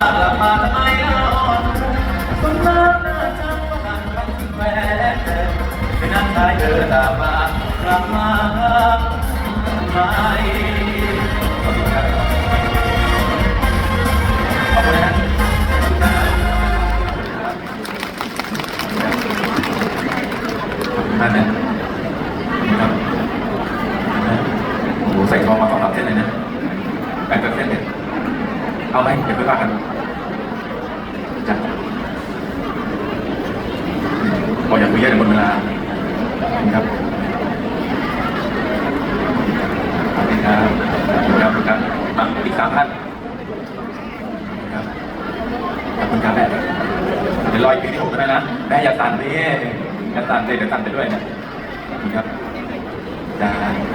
นมาหน้าจังก็นั่งกันแหวนไปนั่งชายเธอตามมากลับมาทำไมขอบคุณครับขอบคุณนะท่านนะครับโอ้โหใส่ทองมาสองสามเส้นเลยนะแปดเส้นเลย เอาไหมเดี๋ยวไปว่ากันจ้ะพออยากคุยเยอะเดี๋ยวหมดเวลาครับขอบคุณครับขอบคุณครับขอบคุณครับมาอีกสามท่านครับขอบคุณครับแม่เดี๋ยวรออีกปีที่หกก็ได้นะแม่อย่าสั่นดิอย่าสั่นเลยเดี๋ยวสั่นไปด้วยนะขอบคุณครับได้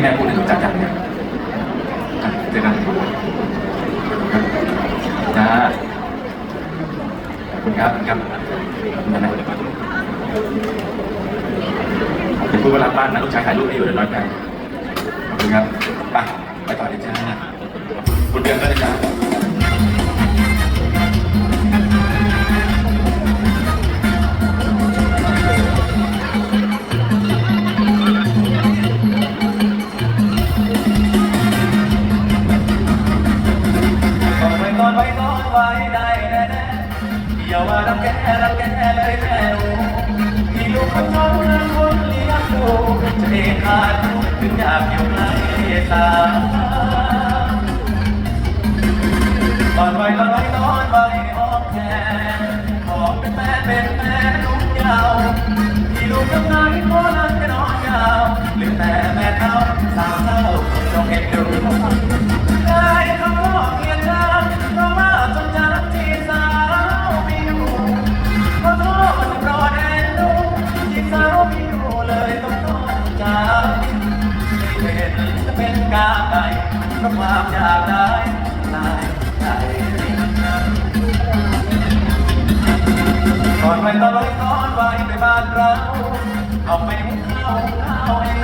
ไม่ได้ยินแม่พูดถึงจักกันเนี่ยอะเจอกันจ้าขอบคุณครับคุณครับขอบคุณนะเดี๋ยวพูดว่ารับบ้านนะลูกชายถ่ายรูปให้อยู่เดี๋ยวน้อยกันขอบคุณครับไปไปต่อเลยจ้าคุณเดือนก็เลยจ้า เองอาจถึงอยากอยู่ในสาตอนไว้ตอนไว้ตอนไว้ออกแทนขอเป็นแม่เป็นแม่ลูกยาวที่ลูกทำงานขอนั้นก็นอนยาวหลือแต่แม่เท่าสาวเท่าจงเห็นดู นกาไก่เพราะความอยากได้ตายใจก่อนไปตอนไว้ก่อนไปไปบ้านเราเอาไปหุงข้าวหุงข้าวให้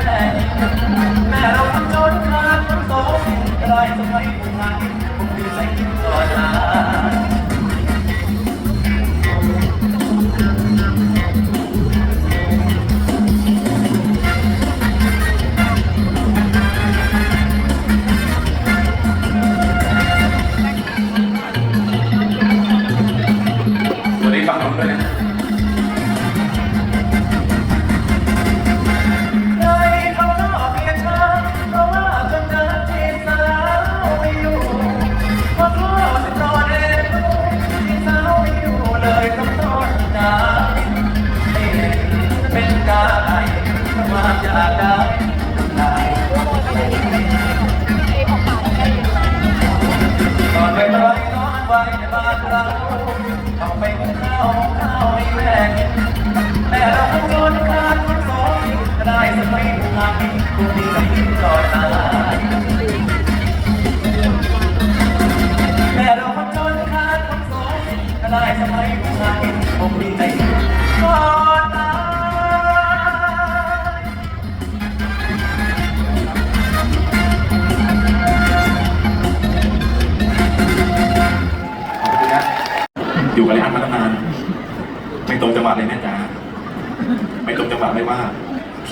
กไม่ทางคงดีใจนตายแต่เราคงโดนขาดคนสองก็ได้สักไม่างคงดีใจ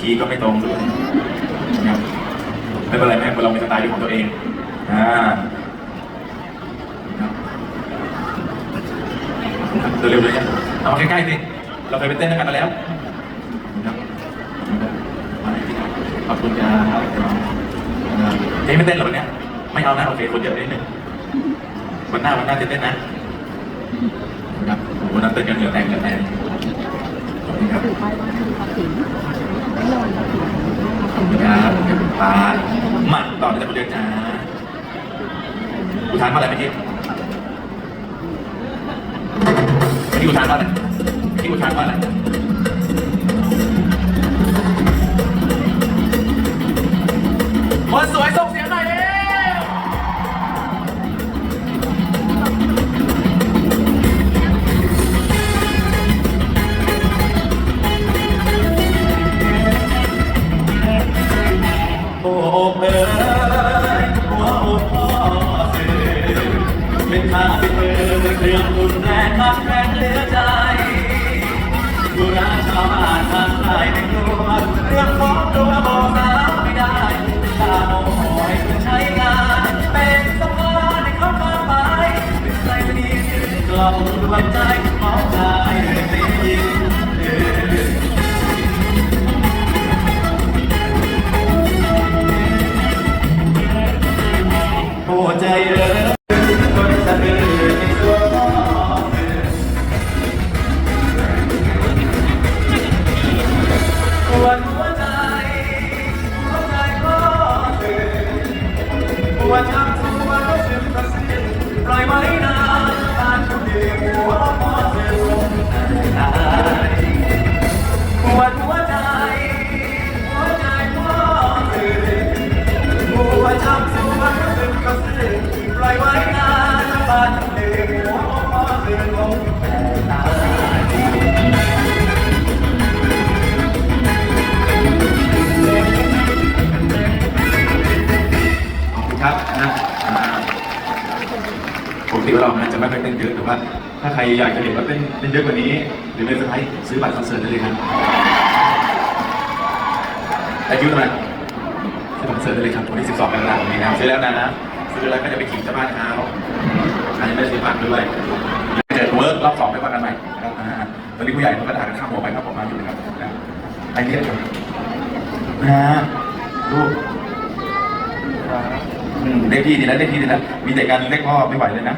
คีย์ก็ไม่ตรงด้วยนะครับไม่เป็นไรแม่เรามีสไตล์ของตัวเองอ่าครับเร็วๆเลยเนี่ยเอามาใกล้ๆสิเราเคยไปเต้นด้วยกันมาแล้วนะครับขอบคุณครับเจ๊ไม่เต้นเหรอวันเนี้ยไม่เอานะโอเคคนเยอะนิดนึงวันหน้าวันหน้าจะเต้นนะ ครับวันนั้นเต้นกันเหงื่อแตกเหงื่อแตกขอบคุณครับ ขอบคุณครับปาหมัดต่อเลยจ้ะคุณเดือนจ้าอุทานว่าอะไรไปทีพี่อุทานว่าอะไรพี่อุทานว่าอะไรคนสวยส หั ค่อยเต้นเยอะแต่ว่าถ้าใครอยากจะเห็นว่าเต้นเต้นเยอะกว่านี้ หรือเป็นเซอร์ไพรส์ซื้อบัตรคอนเสิร์ตได้เลยครับอายุเท่าไหร่ที่ผมเสิร์ชได้เลยครับวันที่ 12กรกฎาคมนี้นะครับซื้อแล้วนะซื้อแล้วก็จะไปขี่เจ้าบ้านเขาอาจจะไม่ซื้อฝากด้วยเกิดเวิร์กรอบสองไปว่ากันใหม่นะครับอ่าตอนนี้ผู้ใหญ่เขาก็ด่ากันข้ามหัวไปครับผมมาอยู่นะครับนะไอเดียครับนะลูกอืมได้พี่ดีนะได้พี่ดีนะมีแต่การเรียกพ่อไม่ไหวเลยนะ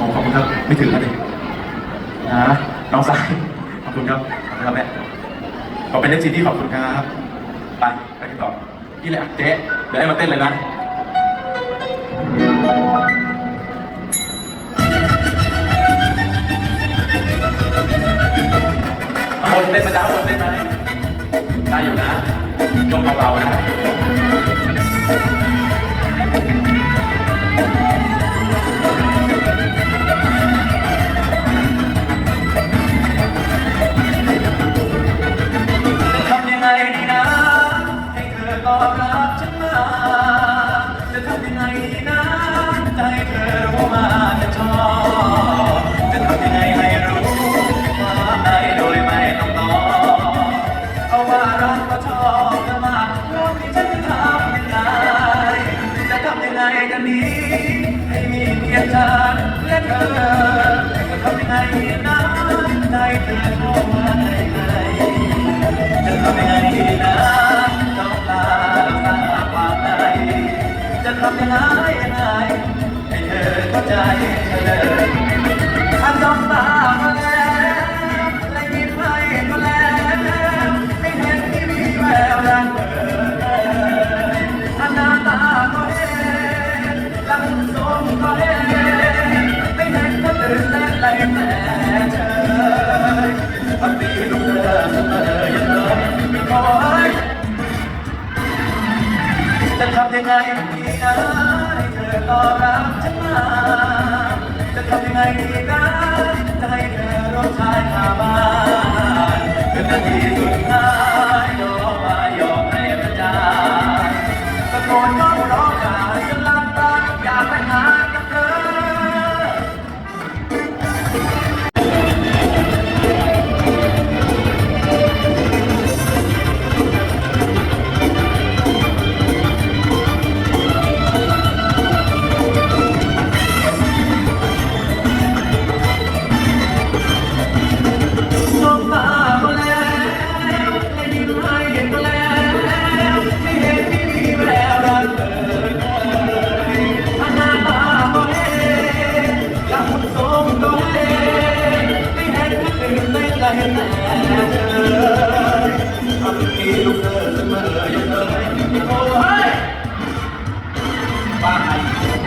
ขอบคุณครับ ไม่ถึงนะด็กนะน้องสายขอบคุณครับขอบคุณครับแม่ขอเป็นเอฟซีที่ขอบคุณครับไปไปกันต่อนี่แหละเจ๊เดี๋ยวให้มาเต้นเลยนะเอาคนเต้นมาจ้าคนเต้นไหมได้อยู่นะยกเบาๆนะ จะทำยังไงยังไงให้เธอเข้าใจเธอเลยถ้าจ้องตามาแล้วและยิ้มให้มาแล้วไม่เห็นที่มีแววรักเธอถ้าหน้าตาก็เห็นลำทรงก็เห็นไม่เห็นก็ตื่นเต้นเลยแต่เธอพักดีลูกเธอเสมอยังเลยไม่ขอให้จะทำยังไง นะให้เธอตอรับฉันมาจะทำยังไงดีกัน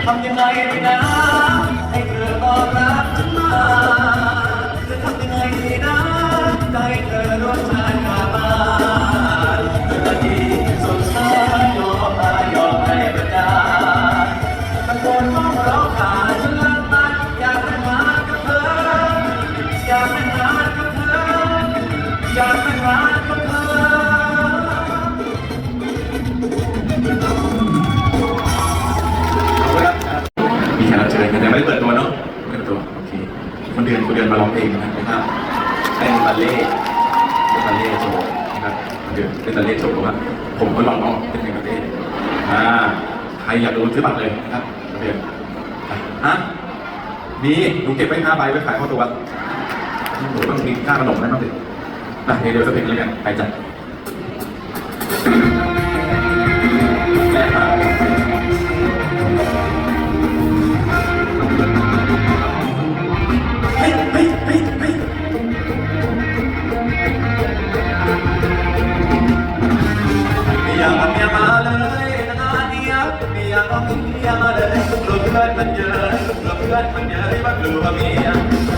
ทำยังไงดีนะ ให้เธอตอบรับฉันมาจะทำยังไงดีนะให้เธอรู้ใจ ซื้อบัตรเลยนะครับโอเคฮะนี่หนูเก็บไว้ห้าใบไว้ขายข้าวตัวหนูต้องกินข้าวขนมนะต้องเด็กนะเดี๋ยวสักเพลงเลยกันไปจัด พื่อนมันเยอะเพื่อเพื่อนมันเยอะว่ากลัวเมีย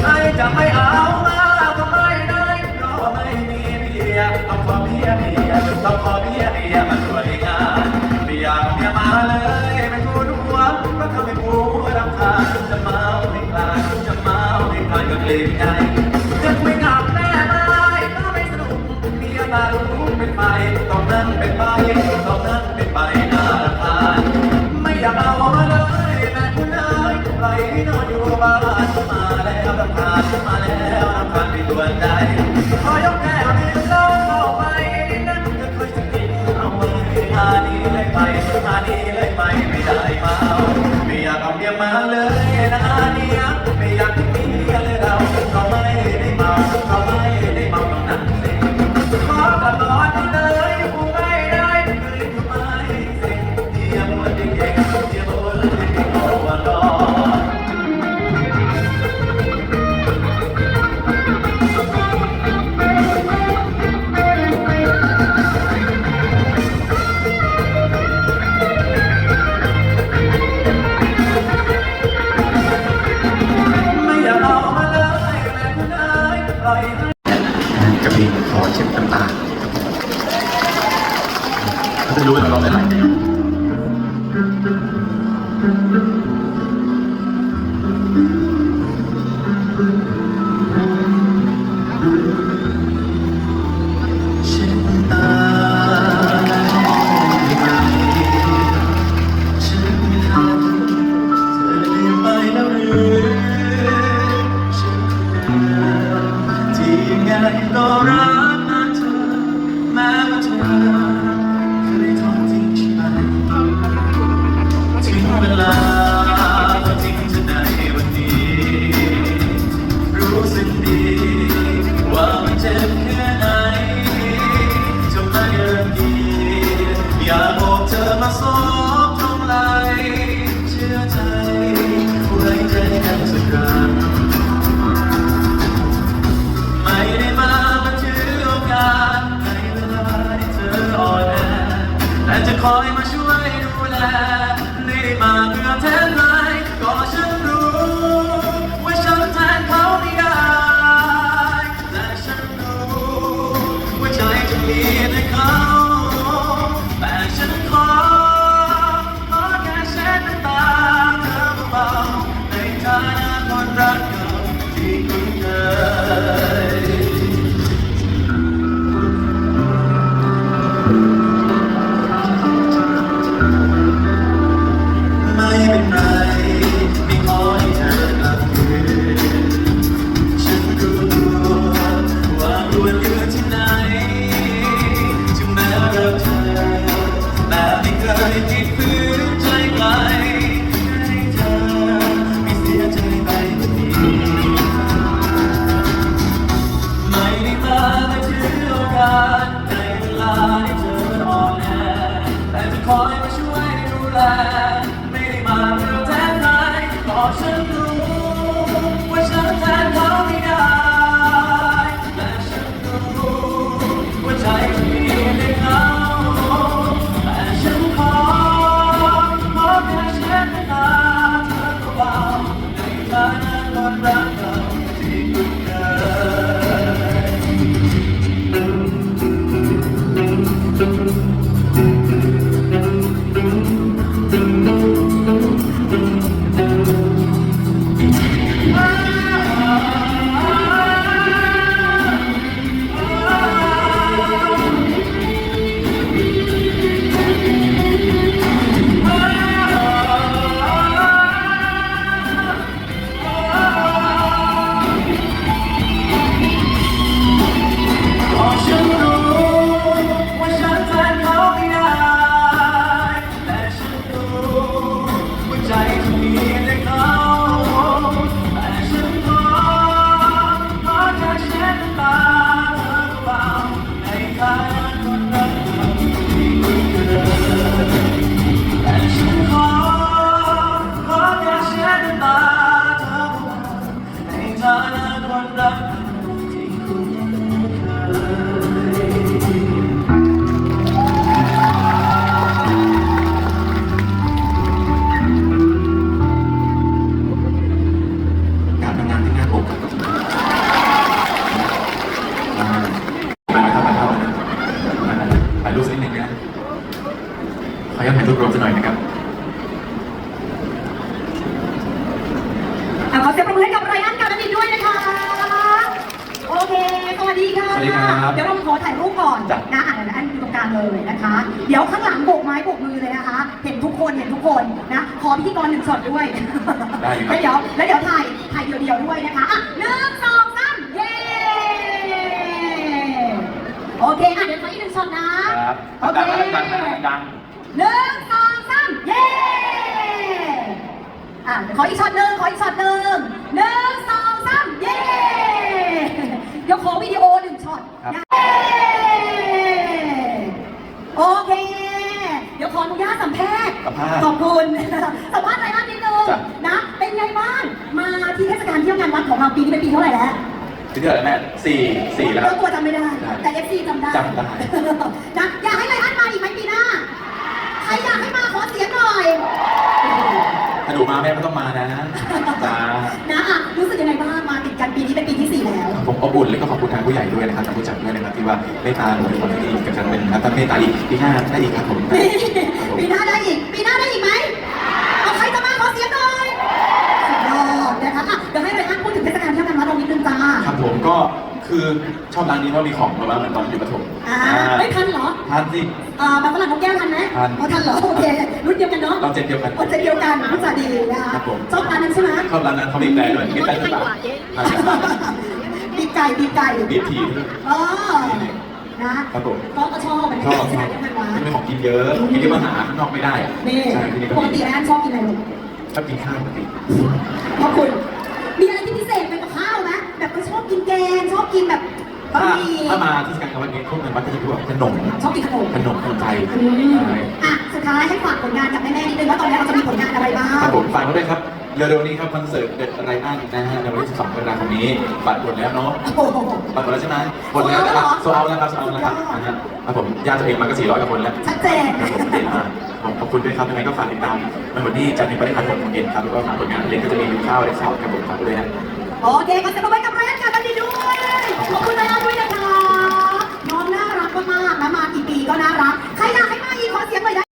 ไอจะไม่เอามาก็ไม่ได้เพราะไม่มีเมียต้องขอเมียเมียต้องขอเมียเมียมันสวยงามไม่อยากเมียมาเลยไม่ทูลหัวเพราะเขาไม่ผู้รำคาญจะเมาไม่คลายจะเมาไม่คลายก็เกรงใจจะคุยกับแม่ไม่ก็ไม่สนุเมียมารู้เป็นไปต้องนั่งเป็นไปต้องนั่งเป็นไปนารำคาญไม่อยากเอา ควมในดวใจขอยกแก้วนี้เล่าต่อไปนั่นก็คือสิ่งที่เอาไว้ทานี้เลยไปทานี้เลยไปไม่ได้มาไม่อยากเอาเมียมาเลยนะเนี่ยไม่อยาก 他在油温达到 ขออ อะขออีกช็อตหนึ่งขออีกช็อตหนึ่งหนึ่งสองสามเย้เดี๋ยวขอวิดีโอหนึ่งช็อตครับ นะเย้โอเค เดี๋ยวขออนุญาตสัมภาษณ์ สัมภาษณ์ ขอบคุณ สัมภาษณ์อะไรบ้างนิดนึงจ้ะ นะ เป็นไงบ้าง มาที่เทศกาลเที่ยวงานวัดของเราปีนี้เป็นปีเท่าไหร่แล้วที่เท่าไหร่แม่สี่สี่แล้วคเจ้ารับตัวจำไม่ได้ได้ แต่เอฟซีจำได้จำได้ นะ แม่ไม่ต้องมานะจ้านะอะรู้สึกยังไงบ้างมาติดกันปีนี้เป็นปีที่สี่แล้ว ผมอบอุ่นแล้วก็ขอบคุณทางผู้ใหญ่ด้วยนะครับทางผู้จัดด้วยนะครับที่ว่าเมตตาผมเป็นคนที่ดีกับฉันเป็นนักเมตตาอีกปีหน้าได้อีกครับผมปีหน้าได้อีกปีหน้าได้อีกไหมเอาใครจะมาขอเสียงหน่อยสุดยอดนะคะอะเดี๋ยวให้ไรอันพูดถึงเทศกาลเที่ยวงานวัดเรานิดนึงจ้าครับผมก็ คือชอบร้านนี้เพราะมีของแบบว่าเหมือนตอนอยู่ประถมอ่าไม่ทันเหรอทานสิ อ่าแบบฝรั่งนกแก้วทันไหมทันอ๋อทันเหรอ โอเค รุ่นเดียวกันเนาะเราเจนเดียวกัน โอเจนเดียวกันรุ่นจ่าดีนะคะครับผม ชอบร้านนั้นใช่ไหมชอบร้านนั้นเขามีแบรนด์ด้วยมีแบรนด์หรือเปล่าปีกไก่ปีกไก่บีทีด้วยอ๋อนะครับผมก็ก็ชอบมันชอบเทชศอกาบลเที่ยวงานวัดเป็นของกินเยอะกินที่มาหาข้างนอกไม่ได้อะนี่ใช่ที่นี่ก็ปกมีติแล้วชอบกินอะไรลูกชอบกินข้าวปกติขอบคุณ กินแบบบะถ้าหมี่ถ้ามาที่สการกวันนี้พวกมันมักจะพูดว่าขนมชอบกินขนมขนมคนไทยอืมอะสุดท้ายให้ฝากผลงานกับแม่ๆนิดนึงว่าตอนนี้เราจะมีผลงานอะไรบ้างครับผมฝากไว้ด้วยครับเร็วๆนี้ครับคอนเสิร์ตเด็ดอะไรอันนะฮะในวันที่12กรกฎาคมนี้บัตรหมดแล้วเนาะโอ้โหบัตรหมดแล้วใช่ไหมหมดแล้วนะครับโซเอาแล้วครับโซเอาแล้วครับนะฮะครับผมญาติตัวเองมาก็400กว่าคนแล้วชัดเจนครับผมเด่นมากผมขอบคุณด้วยครับยังไงก็ฝากติดตามในวันที่จัดในประเทศไทยของเอ็นครับแล้วก็ผลงานเล็กก็จะมีอยู่ข้าวเล็กสาวครับผมฝากด้วยนะโอเคขอเสียงปรบมือกับแรนกันดีด้วย ขอบคุณแรนด้วยนะคะน้องน่ารักมากๆนะมากี่ปีก็น่ารัก ใครอยากให้มาอีกขอเสียงหน่อยนะ